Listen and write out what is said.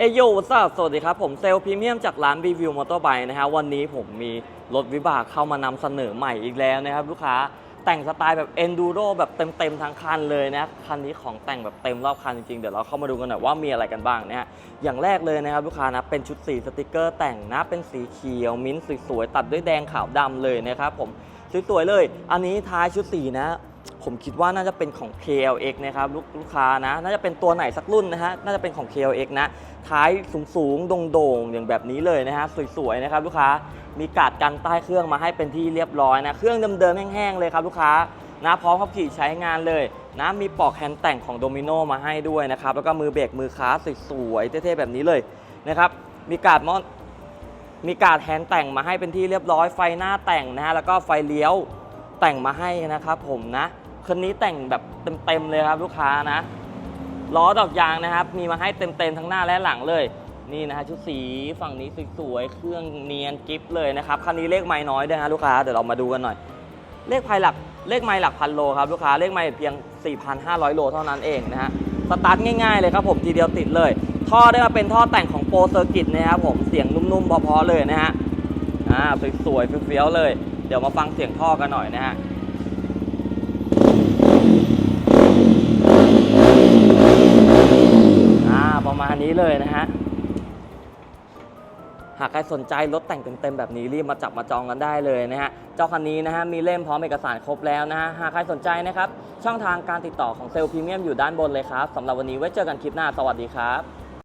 เอโยวัสวัสดีครับ ผมเซลพรีเมียมจากร้านรีวิวมอเตอร์ไบค์นะฮะวันนี้ผมมีรถวิบากเข้ามานำเสนอใหม่อีกแล้วนะครับลูกค้าแต่งสไตล์แบบ Enduro แบบเต็มๆทั้งคันเลยนะคันนี้ของแต่งแบบเต็มรอบคันจริงๆ เดี๋ยวเราเข้ามาดูกันหน่อยว่ามีอะไรกันบ้างนะฮะอย่างแรกเลยนะครับลูกค้านะเป็นชุดสีสติกเกอร์แต่งนะเป็นสีเขียวมิ้นท์สวยๆตัดด้วยแดงขาวดำเลยนะครับผมสวยๆเลย อันนี้ท้ายชุดสีนะ ผมคิดว่าน่าจะเป็นของ KLX นะครับ ลูกลูกค้านะ น่าจะเป็นตัวไหนสักรุ่นนะฮะ น่าจะเป็นของ KLX นะ ท้ายสูงๆโด่งๆ อย่างแบบนี้เลยนะฮะ สวยๆ นะครับลูกค้า มีกาดกันใต้เครื่องมาให้เป็นที่เรียบร้อยนะ เครื่องเดิมๆ แห้งๆ เลยครับลูกค้า นะ พร้อมขับขี่ใช้งานเลยนะ มีปลอกแฮนด์แต่งของโดมิโนมาให้ด้วยนะครับ แล้วก็มือเบรกมือค้าสวยๆ เท่ๆ แบบนี้เลยนะครับ มีกาดมอนมีกาดแฮนด์แต่งมาให้เป็นที่เรียบร้อย ไฟหน้าแต่งนะฮะ แล้วก็ไฟเลี้ยวแต่งมาให้นะครับผมนะ คันนี้แต่งแบบเต็มๆเลยครับลูกค้านะล้อดอกยางนะครับ มีมาให้เต็มๆทั้งหน้าและหลังเลย นี่นะฮะชุดสีฝั่งนี้สวยๆเครื่องเนียนกิฟเลยนะครับคันนี้เลขไม่น้อยด้วยฮะลูกค้าเดี๋ยวเรามาดูกันหน่อย เลขภายหลักเลขไม่หลักพันโลครับลูกค้าเลขไม่เพียง 4,500 โลเท่านั้นเองนะฮะสตาร์ทง่ายๆเลยครับผมทีเดียวติดเลย ท่อได้มาเป็นท่อแต่งของโปรเซอร์กิตนะครับผมเสียงนุ่มๆเพอๆเลยนะฮะอ่าสวยๆเฟี้ยวๆเลย เดี๋ยวมาฟังเสียงท่อกันหน่อยนะฮะ อ่าประมาณนี้เลยนะฮะ หากใครสนใจรถแต่งเต็มๆแบบนี้รีบมาจับมาจองกันได้เลยนะฮะ เจ้าคันนี้นะฮะมีเล่มพร้อมเอกสารครบแล้วนะฮะ หากใครสนใจนะครับ ช่องทางการติดต่อของเซลล์พรีเมียมอยู่ด้านบนเลยครับสำหรับวันนี้ไว้เจอกันคลิปหน้า สวัสดีครับ